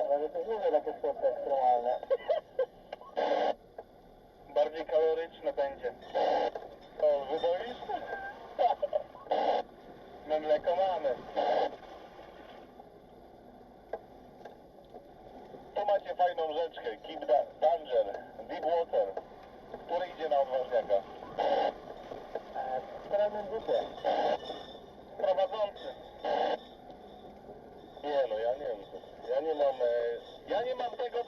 Ale to nie takie sporty ekstremalne. Bardziej kaloryczne będzie. O, wyboisz? My mleko mamy. Tu macie fajną rzeczkę, Keep Danger.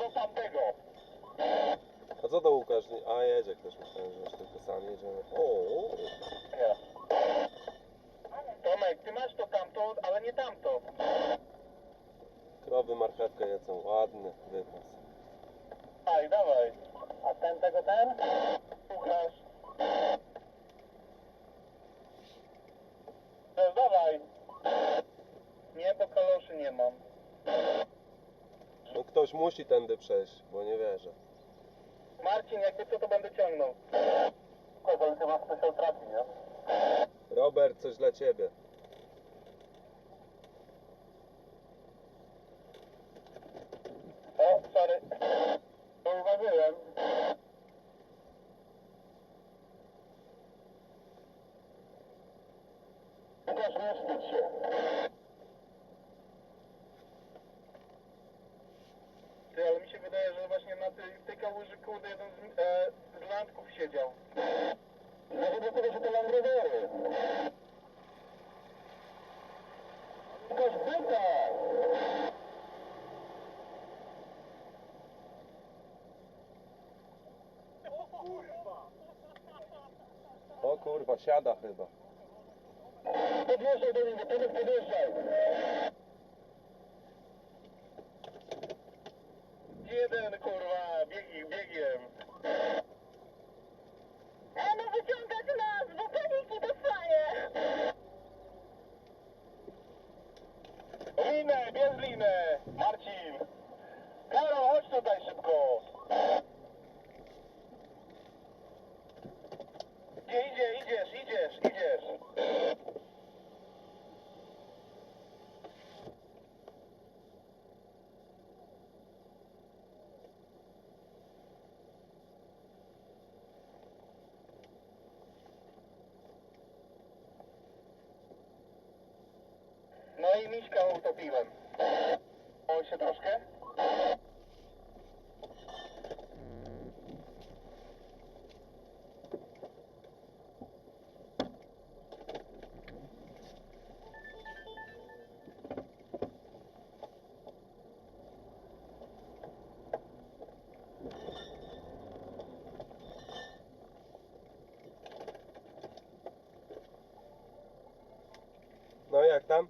Do tamtego. A co to Łukasz? A jedzie ktoś, myślałem, że już tylko sam jedziemy. O, o. Nie. Tomek, ty masz to tamto, ale nie tamto. krowy marchewkę jedzą, ładny wypas. Daj, dawaj. A ten tego ten? Łukasz. Też dawaj. Nie, bo kaloszy nie mam. Ktoś musi tędy przejść, bo nie wierzę. Marcin, jakby co to będę ciągnął. Ty masz special tracking, nie? Robert, coś dla ciebie. O, sorry. Zauważyłem. Łukasz, nie wstydź się. Siedział. Może dlatego, że to Land Rovery. Łukasz, byta! O kurwa, siada chyba. Podjeżdżaj do niego, Tomek, podjeżdżaj. Jeden, kurwa, biegi, biegiem. Linę, bierz linę. Marcin. Karol, chodź tutaj szybko. Idzie, idzie, idziesz, idziesz, idziesz. I miśka utopiłem. O się troszkę? No jak tam?